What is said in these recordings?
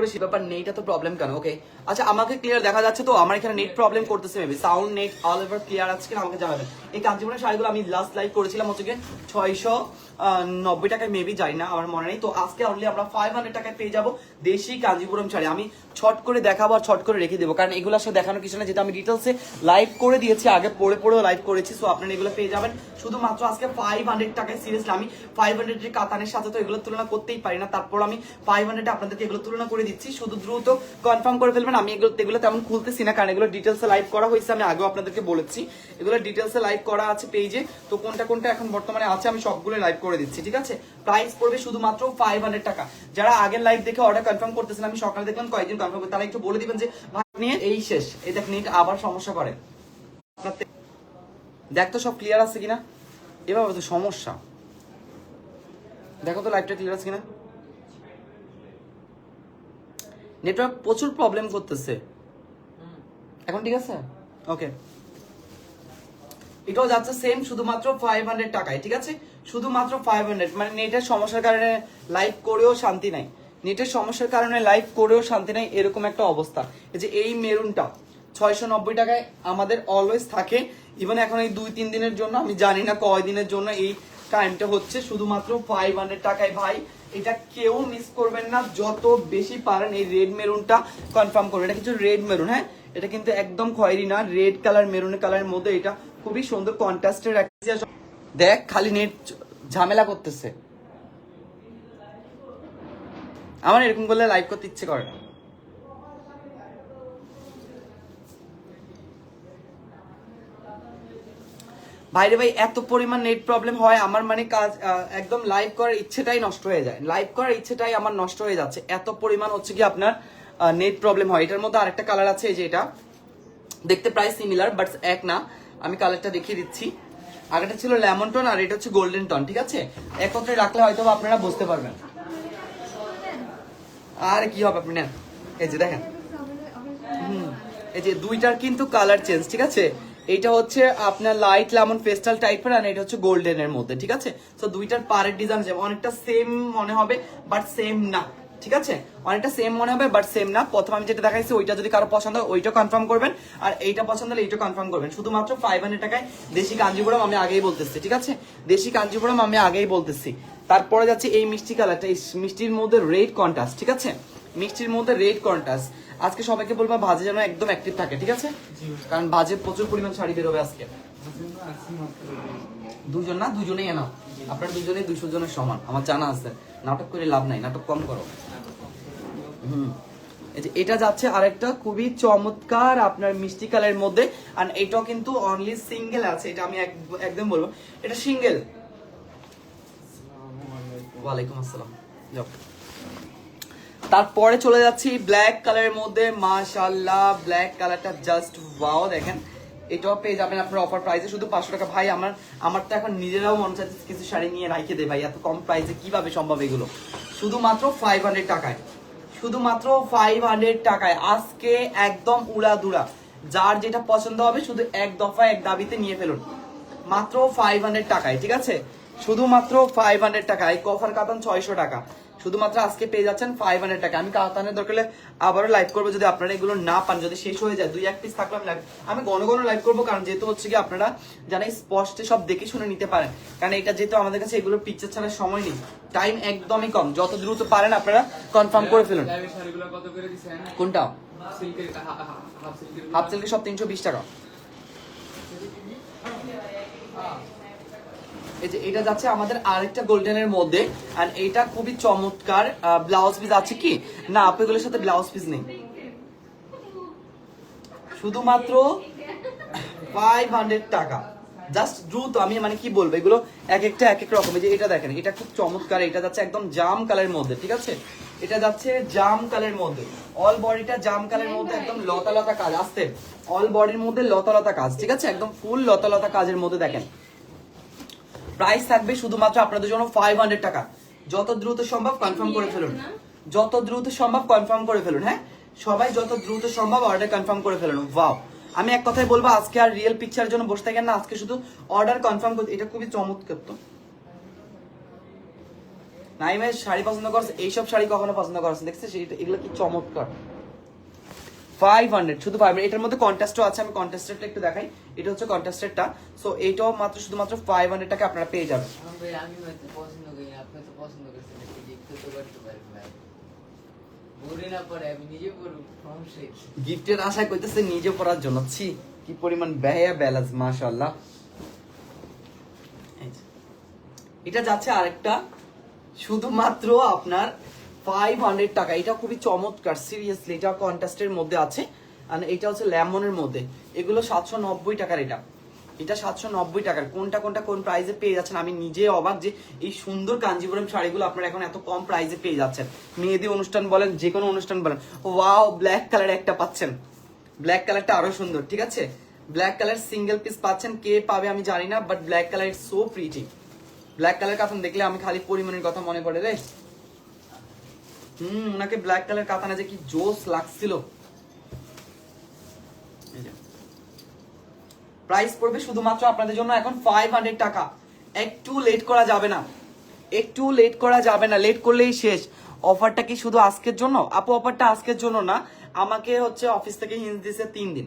করেছি ব্যাপার নেটটা তো প্রবলেম কেন? ওকে আচ্ছা আমাকে ক্লিয়ার দেখা যাচ্ছে তো? আমার এখানে নেট প্রবলেম করতেছে maybe sound net all over clear আছে কিনা আমাকে জানাবেন। এই কাঞ্জিপুরের শাড়িগুলো আমি লাস্ট লাইভ করেছিলাম হচ্ছে ছয়শো নব্বই টাকায় মেবি যাই না, আমার মনে নেই। তো আজকে অনলি আমরা ফাইভ টাকায় পেয়ে যাব দেশি কাঞ্জিপুরম শাড়ি। আমি ছট করে দেখাবো আর ছট করে রেখে দেবো। কারণ এগুলো আসলে দেখানোর কিছু না যেটা আমি ডিটেলসে লাইভ করে দিয়েছি, আগে পড়ে পড়েও লাইভ করেছি সো আপনারা এগুলো পেয়ে যাবেন। শুধুমাত্র আজকে ফাইভ হান্ড্রেড টাকায় সিরিয়াসলি আমি ফাইভ হান্ড্রেডের কাতানের সাথে তো এগুলো তুলনা করতেই পারি না। তারপর আমি ফাইভ হান্ড্রেড আপনাদেরকে এগুলো তুলনা করে দিচ্ছি। শুধু দ্রুত কনফার্ম করে ফেলবেন। আমি এগুলো এগুলো তেমন খুলতেছি না, কারণ এগুলো ডিটেলসে লাইভ করা হয়েছে, আমি আগেও আপনাদেরকে বলেছি। এগুলো ডিটেলসে লাইভ করা আছে পেজে তো কোনটা কোনটা এখন বর্তমানে আছে আমি সবগুলো লাইভ করে দিচ্ছি, ঠিক আছে? প্রাইস পড়বে শুধুমাত্র ফাইভ টাকা। যারা আগের লাইভ দেখে অর্ডার কনফার্ম করতেছেন, আমি সকালে দেখলাম কয়েকদিন কনফার্ম তারা একটু বলে দিবেন যে নিয়ে এই শেষ দেখ নেট আবার সমস্যা করে। দেখ তো সব ক্লিয়ার আছে কিনা? এবার তো সমস্যা। দেখো তো লাইভটা ক্লিয়ার আছে কিনা? নেটওয়ার্ক প্রচুর প্রবলেম করতেছে। এখন ঠিক আছে? ওকে এটাও যাচ্ছে সেম শুধুমাত্র ফাইভ হান্ড্রেড টাকায়, ঠিক আছে? শুধুমাত্র ফাইভ হান্ড্রেড মানে নেটের সমস্যার কারণে লাইভ করেও শান্তি নাই। নেটের সমস্যার কারণে লাইভ করেও শান্তি নাই, এরকম একটা অবস্থা। এই যে এই মেরুনটা, ছয়শো নব্বই টাকায় আমাদের অলওয়েজ থাকে। ইভেন এখন এই দুই, তিন দিনের জন্য, আমি জানি না কয় দিনের জন্য এই টাইমটা হচ্ছে, শুধুমাত্র ফাইভ হান্ড্রেড টাকায় ভাই, এটা কেউ মিস করবেন না, যত বেশি পারেন এই রেড মেরুনটা কনফার্ম করবেন এটা কিছু রেড মেরুন হ্যাঁ? এটা কিন্তু একদম খয়েরি না রেড কালার মেরুন কালারের মধ্যে এটা খুবই সুন্দর কন্ট্রাস্টের দেখ, খালি নেট ঝামেলা করতেছে। আমার এরকম করলে লাইভ করতে ইচ্ছে করে না। ভাইরে ভাই, এত পরিমাণ নেট প্রবলেম হয়, আমার মানে কাজ একদম লাইভ করার ইচ্ছেটাই নষ্ট হয়ে যায়। লাইভ করার ইচ্ছেটাই আমার নষ্ট হয়ে যাচ্ছে। এত পরিমাণ হচ্ছে কি আপনার নেট প্রবলেম হয়। এটার মধ্যে আরেকটা কালার আছে, এই যে এটা। দেখতে প্রায় সিমিলার বাট এক না। আমি কালারটা দেখিয়ে দিচ্ছি। আগেটা ছিল লেমন টন আর এটা হচ্ছে গোল্ডেন টন ঠিক আছে? একত্রে রাখলে হয়তো আপনারা বুঝতে পারবেন। আর কি হবে আপনি নেন? এই যে দেখেন। হুম, এই যে দুইটার কিন্তু কালার চেঞ্জ ঠিক আছে? এইটা হচ্ছে আপনার লাইট লেমন পেস্টাল টাইপের আর এটা হচ্ছে গোল্ডেন এর মধ্যে ঠিক আছে? তো দুইটার পারের ডিজাইন যাবে অনেকটা সেম মনে হবে বাট সেম না। ঠিক আছে? অনেকটা সেম মনে হবে বাট সেম না। প্রথম আমি যেটা দেখাইছি ওইটা যদি কারও পছন্দ হয় ওইটা কনফার্ম করবেন। আর এইটা পছন্দ হলে এইটা কনফার্ম করবেন। শুধুমাত্র ফাইভ হান্ড্রেড টাকায় দেশি কাঞ্জিপুরম আমি আগেই বলতেছি ঠিক আছে? দেশি কাঞ্জিপুরম আমি আগেই বলতেছি। তারপরে যাচ্ছে এই মিষ্টি কালারটা এই মিষ্টির মধ্যে রেড কন্ট্রাস্ট ঠিক আছে? মিষ্টির মধ্যে রেড কন্ট্রাস্ট আজকে সবাইকে বলব ভাজে যেন একদম অ্যাক্টিভ থাকে ঠিক আছে? কারণ ভাজে প্রচুর পরিমাণ শাড়ি বেরোবে আজকে। দুজন না? দুজনেই এনাও আপনার দুজনেই দুশো জনের সমান। আমার জানা আছে। নাটক করে লাভ নাই নাটক কম করো। এটা যাচ্ছে আরেকটা খুবই চমৎকার আপনার মিষ্টি কালারের মধ্যে। আর এটাও কিন্তু অনলি সিঙ্গেল আছে, এটা আমি এক- একদম বলব। এটা সিঙ্গেল ওয়ালাইকুম আসসালাম। তারপরে চলে যাচ্ছি ব্ল্যাক কালারের মধ্যে মাশাল্লাহ ব্ল্যাক কালারটা জাস্ট ওয়াও দেখেন। এটাও পেয়ে যাবেন আপনার অফার প্রাইসে শুধু পাঁচশো টাকা। ভাই, আমার আমার তো এখন নিজেরাও মনে চাচ্ছে কিছু শাড়ি নিয়ে রাখে দে ভাই, এত কম প্রাইসে কীভাবে সম্ভব এগুলো? শুধুমাত্র ফাইভ হান্ড্রেড টাকায়। শুধুমাত্র ফাইভ হান্ড্রেড টাকায়। আজকে একদম উড়াদুড়া। যার যেটা পছন্দ হবে শুধু এক দফা এক দাবিতে নিয়ে ফেলুন। মাত্র ফাইভ হান্ড্রেড টাকায়, ঠিক আছে? শুধুমাত্র ফাইভ হান্ড্রেড টাকায় কফার কাতান ছয়শো টাকা। শুধুমাত্র আজকে পেয়ে যাচ্ছেন ফাইভ হান্ড্রেড টাকা। আমি কাতানের দরকার আবারও লাইভ করব যদি আপনারা এগুলো না পান যদি শেষ হয়ে যায় দুই এক পিস থাকলে আমি live- আমি ঘন ঘন লাইভ করব কারণ যেহেতু হচ্ছে কি আপনারা জানা স্পষ্টে সব দেখে শুনে নিতে পারেন কারণ এটা যেহেতু আমাদের কাছে এগুলো পিকচার ছাড়ার সময় নেই টাইম একদমই কম। যত দ্রুত পারেন আপনারা কনফার্ম করে ফেলুন। কোনটা? হাফ সিল্কের সব তিনশো বিশ টাকা। এই যে এটা যাচ্ছে আমাদের আরেকটা গোল্ডেনের মধ্যে আর এটা খুবই চমৎকার ব্লাউজ পিস আছে কি? না আপনাগুলোর সাথে ব্লাউজ পিস নেই। শুধুমাত্র ফাইভ হান্ড্রেড টাকা। জাস্ট দ্রুত আমি মানে কি বলব, এগুলো এক একটা, এক এক রকম। যে এটা দেখেন, এটা খুব চমৎকার, এটা যাচ্ছে একদম জাম কালারের মধ্যে, ঠিক আছে? এটা যাচ্ছে জাম কালারের মধ্যে। অল বডিটা জাম কালারের মধ্যে, একদম লতা লতা কাজ, আসতে। অল বডির মধ্যে লতা লতা কাজ, ঠিক আছে? একদম ফুল লতা লতা কাজের মধ্যে দেখেন। প্রাইস থাকবে শুধুমাত্র আপনাদের জন্য ফাইভ হান্ড্রেড টাকা। যত দ্রুত সম্ভব কনফার্ম করে ফেলুন। যত দ্রুত সম্ভব কনফার্ম করে ফেলুন হ্যাঁ? সবাই যত দ্রুত সম্ভব অর্ডার কনফার্ম করে ফেলুন। ওয়াও আমি এক কথাই বলব, আজকে আর রিয়েল পিকচার জন্য বসে থাকেন না, আজকে শুধু অর্ডার কনফার্ম করতে এটা খুবই চমৎকার তো। নাইমের শাড়ি পছন্দ করছে, এইসব শাড়ি কখনো পছন্দ করছে দেখছিস এগুলো কি চমৎকার। ফাইভ হান্ড্রেড শুধু ফাইভ এটার মধ্যে কন্টেস্টও আছে আমি কন্টেস্টেডটা একটু দেখাই। এটা হচ্ছে কন্টেস্টেডটা সো এইটাও মাত্র শুধুমাত্র ফাইভ হান্ড্রেড টাকা আপনারা পেয়ে যাবেন? গিফটের আশা করতেছে নিজে পড়ার জন্য। ছি কি পরিমাণ ব্যয়া ব্যালেন্স মাশাআল্লাহ। এই এটা যাচ্ছে আরেকটা। শুধুমাত্র আপনার ফাইভ হান্ড্রেড টাকা। এটা খুবই চমৎকার সিরিয়াসলি এটা কন্টাস্টের মধ্যে আছে। আর এটা হচ্ছে লেমনের মধ্যে। এগুলো সাতশো নব্বই টাকার এটা। এটা সাতশো নব্বই টাকার। কোনটা কোনটা, কোন প্রাইসে পেয়ে যাচ্ছেন? আমি নিজে অবাক যে এই সুন্দর কাঞ্জিপুরম শাড়িগুলো আপনারা এখন এত কম প্রাইসে পেয়ে যাচ্ছেন। মেহেদি অনুষ্ঠান বলেন, যে কোনো অনুষ্ঠান বলেন। ওয়াও ব্ল্যাক কালার একটা পাচ্ছেন। ব্ল্যাক কালারটা আরও সুন্দর, ঠিক আছে? ব্ল্যাক কালার সিঙ্গেল পিস পাচ্ছেন। কে পাবে আমি জানি না but black colour is so pretty black colour katan দেখলে আমি খালি পরিমাণের কথা মনে পড়ে রে। হুম, ওনাকে ব্ল্যাক কালার কাতানা যে কি জোস লাগছিল। প্রাইস পড়বে শুধুমাত্র আপনাদের জন্য এখন ফাইভ হান্ড্রেড টাকা। একটু লেট করা যাবে না। একটু লেট করা যাবে না লেট করলেই শেষ। অফারটা কি শুধু আজকের জন্য? আপু অফারটা আজকের জন্য না, আমাকে হচ্ছে অফিস থেকে হিন্স দিছে তিন দিন।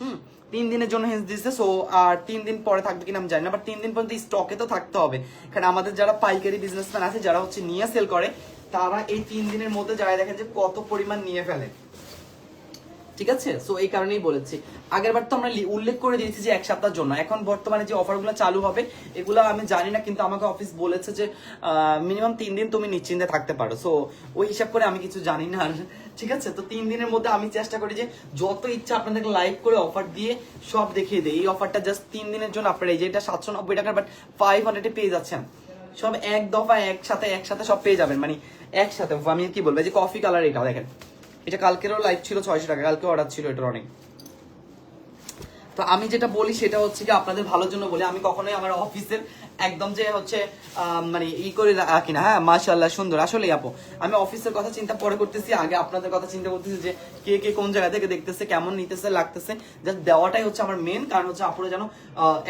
হুম, তিন দিনের জন্য হিন্স দিচ্ছে সো আর তিন দিন পরে থাকবে কিনা আমি জানি না বাট তিন দিন পর্যন্ত স্টকে তো থাকতে হবে। কারণ আমাদের যারা পাইকারি বিজনেসম্যান আছে, যারা হচ্ছে নিয়ে সেল করে তারা এই তিন দিনের মধ্যে যারা দেখেন যে কত পরিমাণ নিয়ে ফেলে। ঠিক আছে? সো এই কারণেই বলেছি। আগের বার তো আমরা উল্লেখ করে দিয়েছি যে এক সপ্তাহের জন্য। এখন বর্তমানে যে অফারগুলো চালু হবে, এগুলো আমি জানি না, কিন্তু আমাকে অফিস বলেছে যে মিনিমাম তিন দিন তুমি নিশ্চিন্তে থাকতে পারো। সো ওই হিসাব করে আমি কিছু জানি না আর। ঠিক আছে? তো তিন দিনের মধ্যে আমি চেষ্টা করি যে, যত ইচ্ছা আপনাদেরকে লাইভ করে অফার দিয়ে সব দেখিয়ে দেয় এই অফারটা জাস্ট তিন দিনের জন্য আপনারা এই যে এটা সাতশো নব্বই টাকার বাট ফাইভ হান্ড্রেডে পেয়ে যাচ্ছেন। সব এক দফা একসাথে একসাথে সব পেয়ে যাবেন। মানে একসাথে আমি কি বলব? যে কফি কালার এটা দেখেন। এটা কালকেরও লাইভ ছিল ছয়শো টাকা কালকে অর্ডার ছিল এটার অনেক। তো আমি যেটা বলি সেটা হচ্ছে কি, আপনাদের ভালোর জন্য বলি, আমি কখনোই আমার অফিসের একদম যে হচ্ছে মানে ই করে রাখি না হ্যাঁ মাশাল্লাহ সুন্দর। আসলে আপু, আমি অফিসের কথা চিন্তা পরে করতেছি, আগে আপনাদের কথা চিন্তা করতেছি যে কে কে কোন জায়গা থেকে দেখতেছে, কেমন নিতেছে, লাগতেছে। জাস্ট দেওয়াটাই হচ্ছে আমার মেন কারণ হচ্ছে আপুরা যেন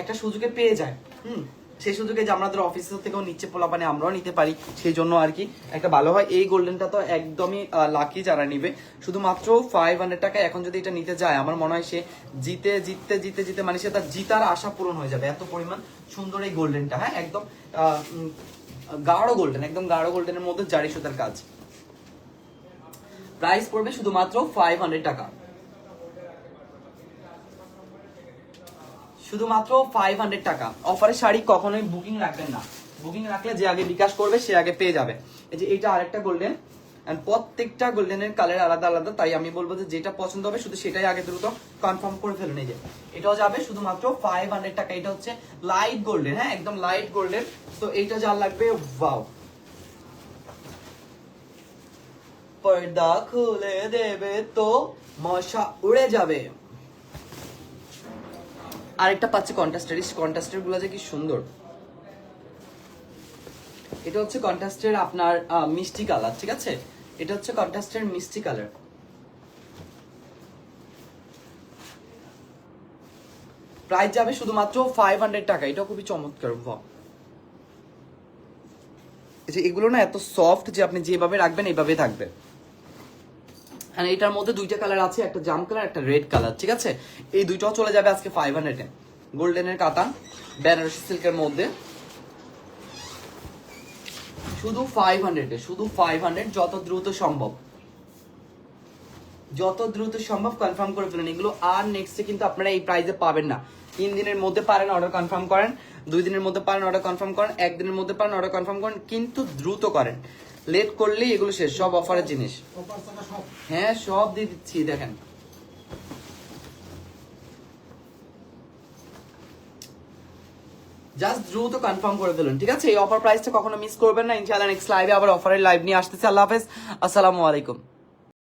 একটা সুযোগে পেয়ে যায়। হুম? সেই সুযোগে যে আমাদের অফিস থেকেও নিচ্ছে পোলাপানে আমরাও নিতে পারি, সেই জন্য আর কি। একটা ভালো হয়। এই গোল্ডেনটা তো একদমই লাকি যারা নিবে। শুধুমাত্র ফাইভ হান্ড্রেড টাকা এখন যদি এটা নিতে যায়, আমার মনে হয় সে জিতে, জিততে, জিতে জিতে মানে সে তার জিতার আশা পূরণ হয়ে যাবে। এত পরিমাণ সুন্দর এই গোল্ডেনটা হ্যাঁ? একদম গাঢ় গোল্ডেন একদম গাঢ় গোল্ডেনের মধ্যে জারি সুতার কাজ। প্রাইস পড়বে শুধুমাত্র ফাইভ হান্ড্রেড টাকা। শুধুমাত্র ফাইভ হান্ড্রেড টাকা। অফারের শাড়ি কখনোই বুকিং রাখবেন না। বুকিং রাখলে যে আগে বিকাশ করবে, সে আগে পেয়ে যাবে। এই যে এটা আরেকটা গোল্ডেন প্রত্যেকটা গোল্ডেনের কালার আলাদা আলাদা, তাই আমি বলব যে যেটা পছন্দ হবে, শুধু সেটাই আগে দ্রুত কনফার্ম করে ফেলুন এই যে এটাও যাবে শুধুমাত্র ফাইভ হান্ড্রেড টাকা। এটা হচ্ছে লাইট গোল্ডেন হ্যাঁ একদম লাইট গোল্ডেন তো এইটা যা লাগবে ওয়াও পর্দা খুলে দেবে তো, মশা উড়ে যাবে। আরেকটা পাচ্ছি কন্টাস্টার কন্টাস্টারগুলো যে কি সুন্দর। এটা হচ্ছে কন্টাস্টের আপনার মিষ্টি কালার ঠিক আছে? এটা হচ্ছে কন্টাস্টের মিষ্টি কালার প্রাইস যাবে শুধুমাত্র ফাইভ হান্ড্রেড টাকা এটা খুবই চমৎকার যে এগুলো না এত সফট যে আপনি যেভাবে রাখবেন, এইভাবে থাকবে। আর এটার মধ্যে দুইটা কালার আছে, একটা জাম কালার একটা রেড কালার ঠিক আছে? এই দুইটাও চলে যাবে আজকে ফাইভ হান্ড্রেডে গোল্ডেনের কাতান বেনারসি সিল্কের মধ্যে। শুধু ফাইভ হান্ড্রেডে শুধু ফাইভ হান্ড্রেড যত দ্রুত সম্ভব। যত দ্রুত সম্ভব কনফার্ম করে ফেলুন। এগুলো আর নেক্সটে কিন্তু আপনারা এই প্রাইসে পাবেন না। তিন দিনের মধ্যে পারেন অর্ডার কনফার্ম করেন। দুই দিনের মধ্যে পারেন অর্ডার কনফার্ম করেন। একদিনের মধ্যে পারেন অর্ডার কনফার্ম করেন। কিন্তু দ্রুত করেন। লেট করলেই এগুলো শেষ সব অফারের জিনিস। হ্যাঁ সব দিয়ে দিচ্ছি দেখেন। জাস্ট দ্রুত কনফার্ম করে ফেলুন ঠিক আছে? এই অফার প্রাইসটা কখনো মিস করবেন না। ইনশাআল্লাহ নেক্সট লাইভে আবার অফারের লাইভ নিয়ে আসতেছি। আল্লাহ হাফেজ। আসসালামু আলাইকুম।